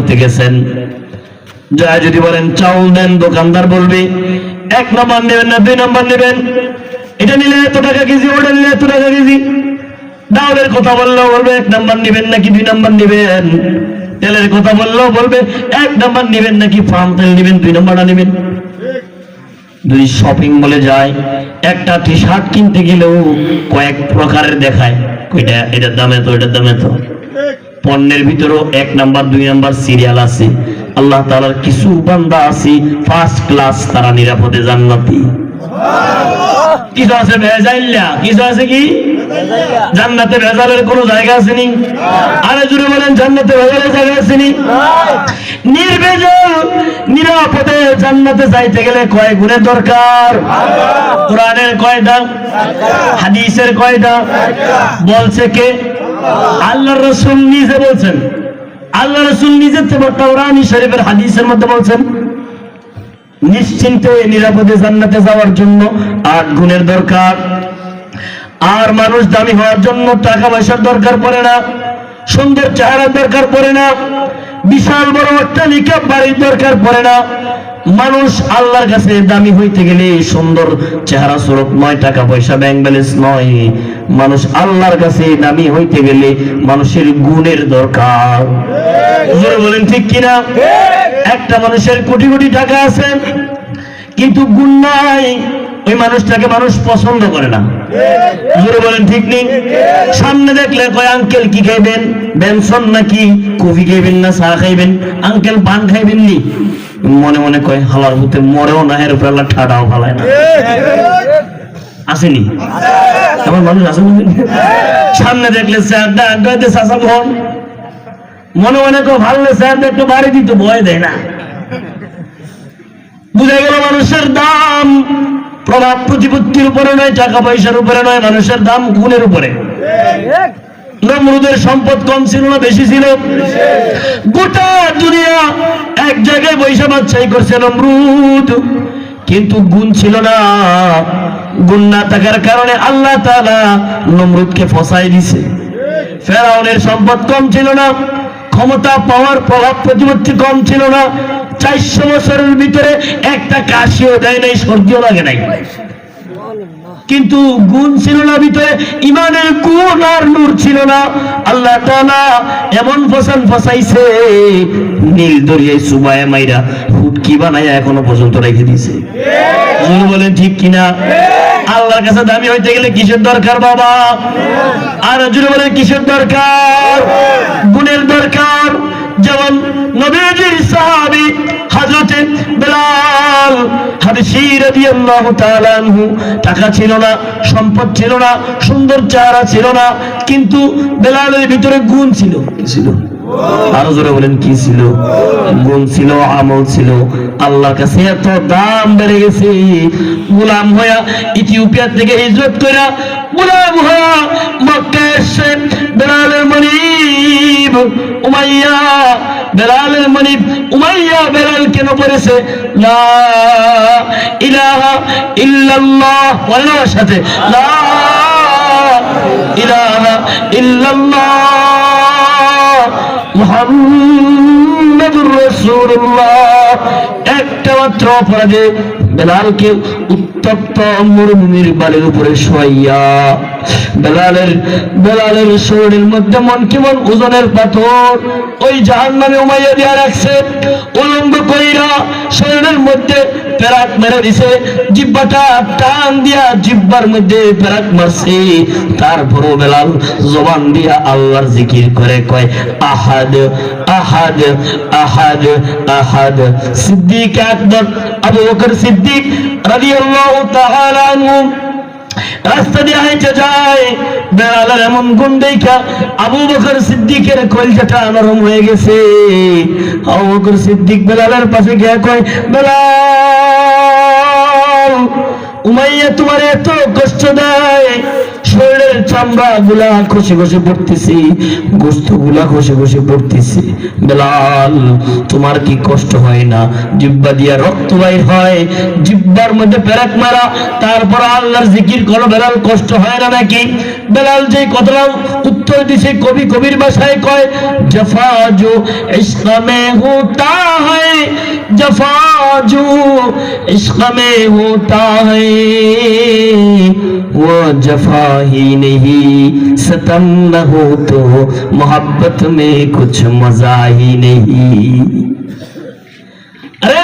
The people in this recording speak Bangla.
করতে গেছেন। যা যদি বলেন, চাউল দেন দোকানদার বলবে, এক নম্বর নেবেন না, দুই নম্বর নেবেন। এটা নিলে এত টাকা কেজি, ওটা নিলে এত টাকা কেজি। ডাউলের কথা বললেও বলবে, এক নাম্বার নেবেন নাকি দুই নাম্বার নেবেন। তেলের কথা বললেও বলবে, এক নাম্বার নেবেন নাকি ফার্ম তেল নেবেন, দুই নাম্বারটা নেবেন। দুই শপিং মলে যায়, একটা টি শার্ট কিনতে গেলেও কয়েক প্রকারের দেখায়, কইটা, এটার দামে তো এটার দামে তো পণ্যের ভিতরেও এক নাম্বার, দুই নাম্বার সিরিয়াল আছে। আল্লাহ তাআলার কিছু বান্দা আছে ফার্স্ট ক্লাস তারা নিরাপদে জান্নাতি। কিছু আছে ভেজাইল্লা, কিছু আছে কি? জান্নাতে ভেজালের কোনো জায়গা আছে নি আরে জুড়ে বলেন, জান্নাতে ভেজালের জায়গা আছে নি নির্ভেজাল, নিরাপদে জান্নাতে যাইতে গেলে কয় গুণের দরকার? কোরআনের কয়টা? হাদিসের কয়টা? বলছে কে? আল্লাহ রসুল নিজে বলছেন, আল্লাহ রসুল নিজের থেকে কোরআনী শরীফের হাদিসের মধ্যে বলছেন, নিশ্চিন্তে নিরাপদে জান্নাতে যাওয়ার জন্য আট গুণের দরকার। আর মানুষ দামি হওয়ার জন্য টাকা পয়সার দরকার পড়ে না, সুন্দর চেহারার দরকার পড়ে না, বিশাল বড় অট্টালিকা বাড়ির দরকার পড়ে না। মানুষ আল্লাহর কাছে দামি হইতে গেলে সুন্দর চেহারা স্বরূপ নয় টাকা পয়সা ব্যাংক ব্যালেন্স নয়। মানুষ আল্লাহর কাছে দামি হইতে গেলে মানুষের গুণের দরকার। বলেন ঠিক কিনা? একটা মানুষের কোটি কোটি টাকা আছে কিন্তু গুণ নাই ওই মানুষটাকে মানুষ পছন্দ করে না। জোরে বলেন ঠিক নেই সামনে দেখলে কয় আঙ্কেল কি খাইবেন? বেনসন নাকি কফি খাইবেন না চা খাইবেন? আঙ্কেল পান খাইবেন নি? মনে মনে কয় হালার হতে মরেও না এর উপর আল্লাহ ঠাডাও ফালায় না। আসেনি। আমার মানুষ আসেন সামনে দেখলে স্যারটা আড্ডাতে চাষা ভন মনে মনে কয় ভালো স্যার একটু বাড়ি দিত ভয় দেয় না। বুঝে গেল মানুষের দাম। প্রভাব প্রতিপত্তির উপরে নয়, টাকা পয়সার উপরে নয়, মানুষের দাম গুণের উপরে। নমরুদের সম্পদ কম ছিল না, বেশি ছিল? গোটা দুনিয়া এক জায়গায় বৈশা বাচ্চাই করছে নমরুদ। কিন্তু গুণ ছিল না। গুণ না থাকার কারণে আল্লাহ তালা নমরুদকে ফসাই দিছে। ফেরাউনের সম্পদ কম ছিল না, ক্ষমতা পাওয়ার প্রভাব প্রতিপত্তি কম ছিল না। চারশো বছরের ভিতরে একটা কাশিও দেয় নাই সর্দিও লাগে নাই। কিন্তু গুণ ছিল না ভিতরে, ইমানের গুণ আর নূর ছিল না। আল্লাহ তাআলা এমন ফসান ফসাইছে, নীল দরিয়ায় সুবায় মাইরা হুটকি বানাইয়া এখনও পর্যন্ত রেখে দিছে বলেন ঠিক কিনা? আল্লাহর কাছে দামি হইতে গেলে কিসের দরকার বাবা? আর জুড়ে বলেন কিসের দরকার? গুণের দরকার? বেলাল হাবশী রাদিয়াল্লাহু তাআলা আনহু। টাকা ছিল না, সম্পদ ছিল না, সুন্দর চেহারা ছিল না, কিন্তু বেলালের ভিতরে গুণ ছিল। কি ছিল? আরও জোরে বলেন, কি ছিল? গুণ ছিল, আমল ছিল। আল্লাহর কাছে এত দাম বেড়ে গেছে। গোলাম হইয়া ইথিওপিয়া থেকে হিজরত কইরা গোলাম হইয়া মক্কা এসে বেলালের মনিব, উমাইয়া বেলালের মনিব, উমাইয়া বেলাল কেন পড়েছে লা ইলাহা ইল্লাল্লাহ বলেন আমার সাথে? লা ইলাহা ইল্লাল্লাহ মুহাম্মাদুর রাসূলুল্লাহ। একটা মাত্র অপরাধে বেলালকে উত্তপ্ত মরুভূমির বালির উপরে শোয়াইয়া বেলালের বেলালের শরীরের মধ্যে মন কেমন? ওজনের পাথর। ওই জাহান নামে উমাইয়া দিয়া রাখছে। কইরা শরীরের মধ্যে মেরে দিছে। জিব্বাটা টান দিয়া জিব্বার মধ্যে মারছে। তারপরও বেলাল জবান দিয়া আল্লাহর জিকির করে কয়, আহাদ আহাদ আহাদ আহাদ। সিদ্দিক আকবর আবু বকর সিদ্দিক রাদিয়াল্লাহু তাআলা আনহু রাস্তা দিয়ে হাইটে যায়। বেড়ালের এমন গুণ দেখা, আবু বকর সিদ্দিকের কলজাটা নরম হয়ে গেছে। আবু বকর সিদ্দিক বেলালের পাশে গিয়ে কয়, বেলাল, উমাইয়া তোমার এত কষ্ট দেয় চামড়া গুলা খসে খসে পড়তেছি গোস্তগুলা খসে খসে পড়তেছি। বেলাল, তোমার কি কষ্ট হয় না? জিব্বা দিয়া রক্ত বাইর হয়, জিব্বার মধ্যে পেরাক মারা, তারপর আল্লাহর জিকির করো, বেলাল, কষ্ট হয় না নাকি? বেলাল যে কথাটা উত্তর দিছে কবি কবির ভাষায় কয় জফা जो इश्क में होता है जफा जो इश्क में होता है वो जफा ही नहीं सतम न हो तो मोहब्बत में कुछ मजा ही नहीं अरे